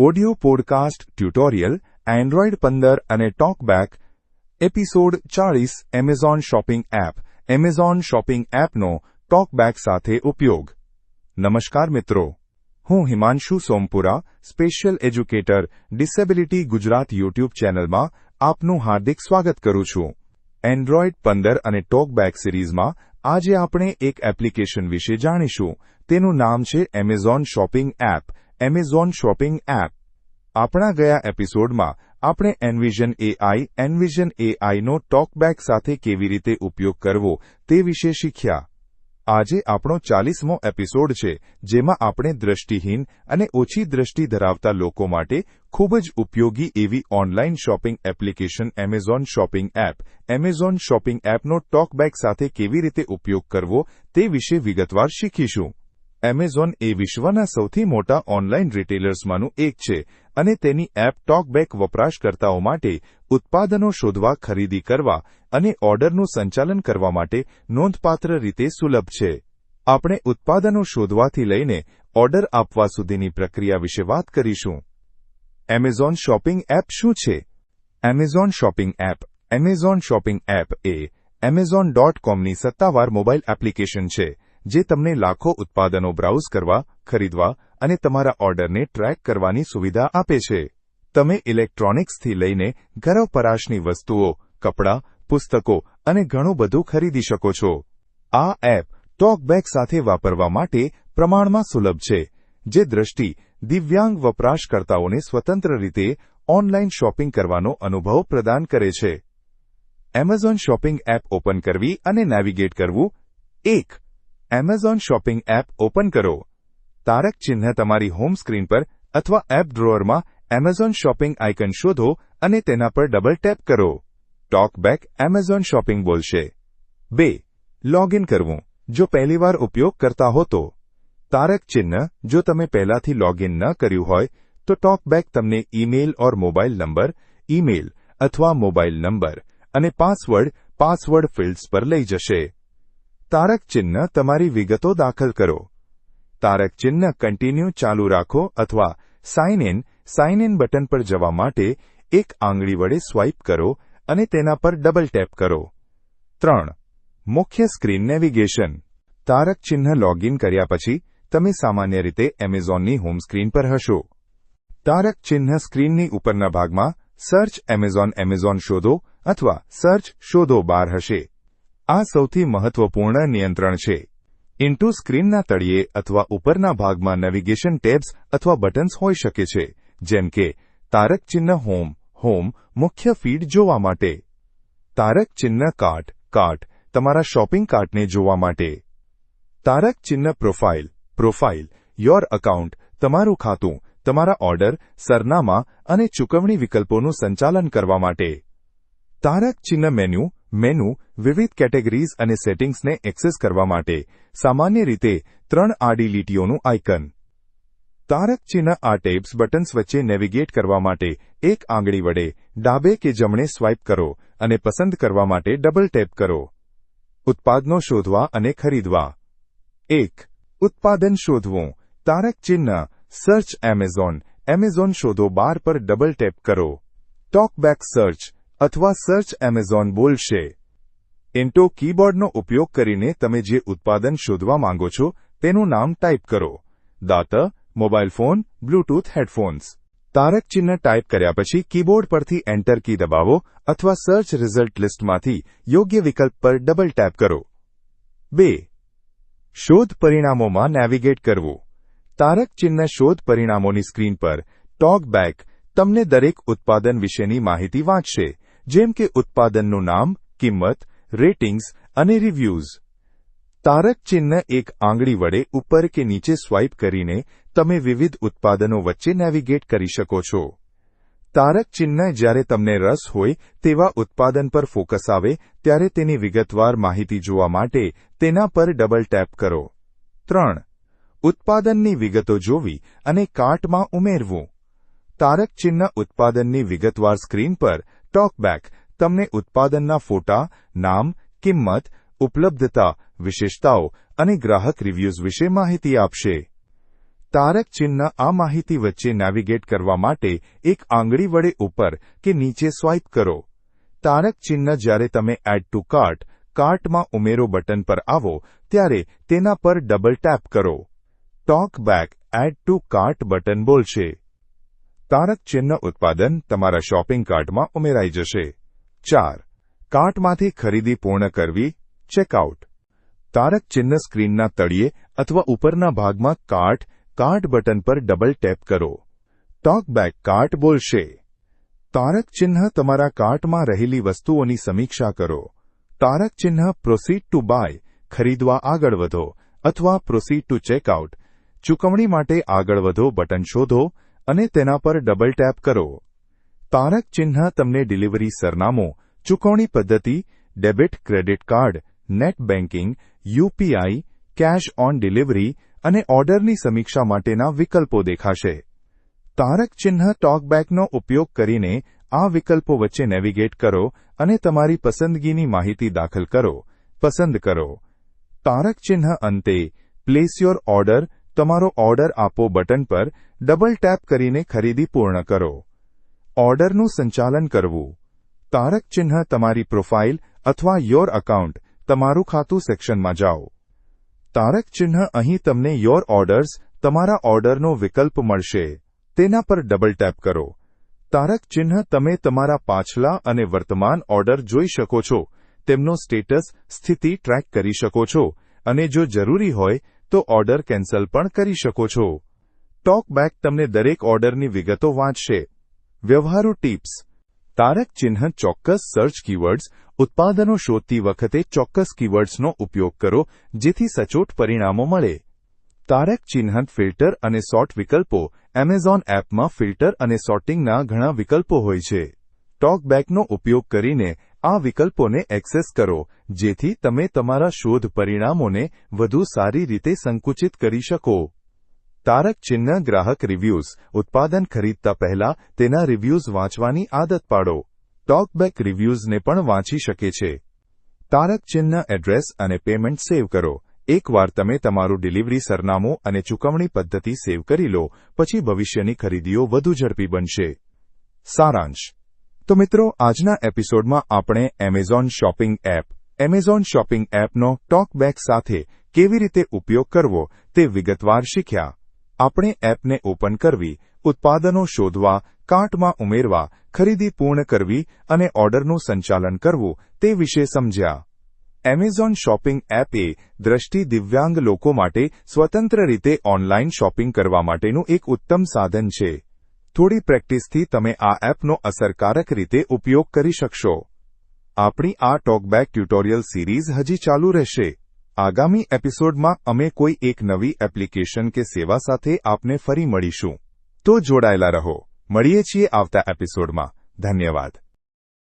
Audio podcast tutorial, Android પંદર અને talkback, episode ચાળીસ, Amazon shopping app, Amazon shopping એપનો ટોકબેક સાથે ઉપયોગ. નમસ્કાર મિત્રો. હું Himanshu Sompura, special educator, disability Gujarat YouTube ચેનલમાં આપનું હાર્દિક સ્વાગત કરું છું. એન્ડ્રોઇડ પંદર અને ટોકબેક સિરીઝમાં આજે આપણે એક એપ્લિકેશન વિશે જાણીશું. તેનું નામ છે Amazon shopping app. Amazon shopping app આપણા ગયા એપિસોડમાં આપણે એનવિઝન એઆઈ એનવિઝન એઆઈનો ટોકબેક સાથે કેવી રીતે ઉપયોગ કરવો તે વિશે શીખ્યા. આજે આપણો ચાલીસમો એપિસોડ છે, જેમાં આપણે દ્રષ્ટિહીન અને ઓછી દ્રષ્ટિ ધરાવતા લોકો માટે ખૂબ જ ઉપયોગી એવી online shopping application Amazon shopping app Amazon shopping એપનો ટોકબેક સાથે કેવી રીતે ઉપયોગ કરવો તે વિશે વિગતવાર શીખીશું. એમેઝોન એ વિશ્વના સૌથી મોટા ઓનલાઇન રિટેલર્સમાંનું એક છે અને તેની એપ ટોકબેક વપરાશકર્તાઓ માટે ઉત્પાદનો શોધવા, ખરીદી કરવા અને ઓર્ડરનું સંચાલન કરવા માટે નોંધપાત્ર રીતે સુલભ છે. આપણે ઉત્પાદનો શોધવાથી લઈને ઓર્ડર આપવા સુધીની પ્રક્રિયા વિશે વાત કરીશું. એમેઝોન શોપિંગ એપ શું છે? Amazon shopping app Amazon shopping app એ એમેઝોન ડોટ કોમની સત્તાવાર મોબાઈલ એપ્લિકેશન છે. જે તમને લાખો ઉત્પાદનો બ્રાઉઝ કરવા, ખરીદવા અને તમારા ઓર્ડરને ટ્રેક કરવાની સુવિધા આપે છે. તમે ઇલેક્ટ્રોનિક્સથી લઈને ગર્ભપરાશની વસ્તુઓ, કપડાં, પુસ્તકો અને ઘણું બધું ખરીદી શકો છો. આ એપ ટોકબેક સાથે વાપરવા માટે પ્રમાણમાં સુલભ છે, જે દ્રષ્ટિ દિવ્યાંગ વપરાશકર્તાઓને સ્વતંત્ર રીતે ઓનલાઇન શોપિંગ કરવાનો અનુભવ પ્રદાન કરે છે. એમેઝોન શોપિંગ એપ ઓપન કરવી અને નેવિગેટ કરવું, એક એમેઝોન શોપિંગ એપ ઓપન કરો. તારક ચિહ્ન તમારી હોમ સ્ક્રીન પર અથવા એપ ડ્રોઅરમાં એમેઝોન શોપિંગ આઇકન શોધો અને તેના પર ડબલ ટેપ કરો. ટોકબેક એમેઝોન શોપિંગ બોલશે. બે લોગિન કરવું. જો પહેલીવાર ઉપયોગ કરતા હો તો. તારક ચિહ્ન, જો તમે પહેલાથી લોગિન ન કર્યું હોય, તો ટોકબેક તમને email or mobile number email અથવા મોબાઈલ નંબર અને પાસવર્ડ પાસવર્ડ ફિલ્ડ્સ પર લઈ જશે. તારક ચિહ્ન તમારી વિગતો દાખલ કરો. તારક ચિહ્ન કન્ટિન્યુ ચાલુ રાખો અથવા sign in sign in button પર જવા માટે એક આંગળી વડે સ્વાઇપ કરો અને તેના પર ડબલ ટેપ કરો. ત્રણ, મુખ્ય સ્ક્રીન નેવિગેશન તારક ચિહ્ન લોગિન કર્યા પછી તમે સામાન્ય રીતે એમેઝોનની હોમ સ્ક્રીન પર હશો. તારક ચિહ્ન સ્ક્રીનની ઉપરના ભાગમાં સર્ચ એમેઝોન એમેઝોન શોધો અથવા સર્ચ શોધો બાર હશે. આ સૌથી મહત્વપૂર્ણ નિયંત્રણ છે. ઇન્ટુ સ્ક્રીનના તળિયે અથવા ઉપરના ભાગમાં નેવિગેશન ટેબ્સ અથવા બટન્સ હોઈ શકે છે, જેમ કે તારક ચિહ્ન હોમ હોમ મુખ્ય ફીડ જોવા માટે. તારક ચિહ્ન કાર્ટ કાર્ટ તમારા શોપિંગ કાર્ટને જોવા માટે. તારક ચિહ્ન પ્રોફાઇલ પ્રોફાઇલ યોર અકાઉન્ટ તમારું ખાતું, તમારા ઓર્ડર સરનામા અને ચૂકવણી વિકલ્પોનું સંચાલન કરવા માટે. તારક ચિહ્ન મેન્યુ મેનુ વિવિધ કેટેગરીઝ અને સેટિંગ્સને એક્સેસ કરવા માટે સામાન્ય રીતે ત્રણ આડી લીટીઓનું આઇકન. તારક ચિહ્ન આ ટેબ્સ બટન્સ વચ્ચે નેવિગેટ કરવા માટે એક આંગળી વડે ડાબે કે જમણે સ્વાઇપ કરો અને પસંદ કરવા માટે ડબલ ટેપ કરો. ઉત્પાદનો શોધવા અને ખરીદવા. એક, ઉત્પાદન શોધવું. તારક ચિહ્ન સર્ચ એમેઝોન એમેઝોન શોધો બાર પર ડબલ ટેપ કરો. ટોકબેક સર્ચ અથવા સર્ચ એમેઝોન બોલશે. એન્ટો કીબોર્ડનો ઉપયોગ કરીને તમે જે ઉત્પાદન શોધવા માંગો છો, તેનું નામ ટાઈપ કરો. દાંત મોબાઈલ ફોન બ્લૂટૂથ હેડફોન્સ તારક ચિહ્ન ટાઈપ કર્યા પછી કીબોર્ડ પરથી એન્ટર કી દબાવો અથવા સર્ચ રિઝલ્ટ લિસ્ટમાંથી યોગ્ય વિકલ્પ પર ડબલ ટેપ કરો. બે. શોધ પરિણામોમાં નેવિગેટ કરવું. તારક ચિહ્ન શોધ પરિણામોની સ્ક્રીન પર ટોક બેક તમને દરેક ઉત્પાદન વિશેની માહિતી વાંચશે. જેમ કે ઉત્પાદનનું નામ, કિંમત રેટિંગ્સ અને રિવ્યૂઝ તારક ચિહ્ન એક આંગળી વડે ઉપર કે નીચે સ્વાઇપ કરીને તમે વિવિધ ઉત્પાદનો વચ્ચે નેવિગેટ કરી શકો છો. તારક ચિહ્ન જ્યારે તમને રસ હોય તેવા ઉત્પાદન પર ફોકસ આવે, ત્યારે તેની વિગતવાર માહિતી જોવા માટે તેના પર ડબલ ટેપ કરો. ત્રણ. ઉત્પાદનની વિગતો જોવી અને કાર્ટમાં ઉમેરવું. તારક ચિહ્ન ઉત્પાદનની વિગતવાર સ્ક્રીન પર ટોકબેક તમને ઉત્પાદનના ફોટા, નામ, કિંમત, ઉપલબ્ધતા, વિશેષતાઓ અને ગ્રાહક રિવ્યૂઝ વિશે માહિતી આપશે. તારક ચિહ્ન આ માહિતી વચ્ચે નેવિગેટ કરવા માટે એક આંગળી વડે ઉપર કે નીચે સ્વાઇપ કરો. તારક ચિહ્ન જ્યારે તમે એડ ટુ કાર્ટ કાર્ટમાં ઉમેરો બટન પર આવો, ત્યારે તેના પર ડબલ ટેપ કરો. Talkback add to cart button બોલશે. તારક ચિહ્ન ઉત્પાદન તમારા શોપિંગ કાર્ટમાં ઉમેરાઈ જશે. ચાર. કાર્ટમાંથી ખરીદી પૂર્ણ કરવી. ચેકઆઉટ તારક ચિહ્ન સ્ક્રીનના તળિયે અથવા ઉપરના ભાગમાં કાર્ટ કાર્ટ બટન પર ડબલ ટેપ કરો. ટોકબેક કાર્ટ બોલશે. તારક ચિહ્ન તમારા કાર્ટમાં રહેલી વસ્તુઓની સમીક્ષા કરો. તારક ચિહ્ન પ્રોસીડ ટુ બાય ખરીદવા આગળ વધો અથવા પ્રોસીડ ટુ ચેકઆઉટ ચૂકવણી માટે આગળ વધો બટન શોધો. અને તેના પર ડબલ ટેપ કરો. તારક ચિહ્ન તમને ડિલિવરી સરનામું, ચૂકવણી પદ્ધતિ debit credit card net banking UPI cash on delivery અને ઓર્ડરની સમીક્ષા માટેના વિકલ્પો દેખાશે. તારક ચિહ્ન ટોકબેકનો ઉપયોગ કરીને આ વિકલ્પો વચ્ચે નેવિગેટ કરો અને તમારી પસંદગીની માહિતી દાખલ કરો. પસંદ કરો. તારક ચિહ્ન અંતે પ્લેસ યોર ઓર્ડર તમારો ઓર્ડર આપો બટન પર ડબલ ટેપ કરીને ખરીદી પૂર્ણ કરો. ઓર્ડરનું સંચાલન કરવું. તારક ચિહ્ન તમારી પ્રોફાઇલ અથવા યોર અકાઉન્ટ તમારું ખાતું સેક્શનમાં જાઓ. તારક ચિહ્ન અહીં તમને યોર ઓર્ડર્સ, તમારા ઓર્ડરનો વિકલ્પ મળશે. તેના પર ડબલ ટેપ કરો. તારક ચિહ્ન તમે તમારા પાછલા અને વર્તમાન ઓર્ડર જોઈ શકો છો, તેમનો સ્ટેટસ, સ્થિતિ ટ્રેક કરી શકો છો અને જો જરૂરી હોય તો ઓર્ડર કેન્સલ પણ કરી શકો છો. ટોકબેક તમને દરેક ઓર્ડરની વિગતો વાંચશે. વ્યવહારુ ટિપ્સ. તારક ચિહ્ન ચોક્કસ સર્ચ કીવર્ડ્સ ઉત્પાદનો શોધતી વખતે ચોક્કસ કીવર્ડ્સનો ઉપયોગ કરો, જેથી સચોટ પરિણામો મળે. તારક ચિહ્ન ફિલ્ટર અને સોર્ટ વિકલ્પો. એમેઝોન એપમાં ફિલ્ટર અને સોર્ટિંગના ઘણા વિકલ્પો હોય છે. ટોકબેકનો ઉપયોગ કરીને આ વિકલ્પોને એક્સેસ કરો, જેથી તમે તમારા શોધ પરિણામોને વધુ સારી રીતે સંકુચિત કરી શકો. તારક ચિહ્ન ગ્રાહક રિવ્યૂઝ. ઉત્પાદન ખરીદતા પહેલા તેના રિવ્યૂઝ વાંચવાની આદત પાડો. ટોકબેક રિવ્યૂઝને પણ વાંચી શકે છે. તારક ચિહ્ન એડ્રેસ અને પેમેન્ટ સેવ કરો. એકવાર તમે તમારું ડિલિવરી સરનામું અને ચૂકવણી પદ્ધતિ સેવ કરી લો, પછી ભવિષ્યની ખરીદીઓ વધુ ઝડપી બનશે. સારાંશ. તો મિત્રો, આજના એપિસોડમાં આપણે Amazon shopping app Amazon shopping એપનો ટોકબેક સાથે કેવી રીતે ઉપયોગ કરવો તે વિગતવાર શીખ્યા. આપણે એપને ઓપન કરવી, ઉત્પાદનો શોધવા કાર્ટમાં ઉમેરવા, ખરીદી પૂર્ણ કરવી અને ઓર્ડરનું સંચાલન કરવું તે વિશે સમજ્યા. એમેઝોન શોપિંગ એપ એ દ્રષ્ટિ દિવ્યાંગ લોકો માટે સ્વતંત્ર રીતે ઓનલાઈન શોપિંગ કરવા માટેનું એક ઉત્તમ સાધન છે. થોડી પ્રેક્ટિસથી તમે આ એપનો અસરકારક રીતે ઉપયોગ કરી શકશો. આપણી આ ટોકબેક ટ્યુટોરિયલ સિરીઝ હજી ચાલુ રહેશે. આગામી એપિસોડમાં અમે કોઈ એક નવી એપ્લિકેશન કે સેવા સાથે આપને ફરી મળીશું. તો જોડાયેલા રહો. મળીએ છીએ આવતા એપિસોડમાં. ધન્યવાદ.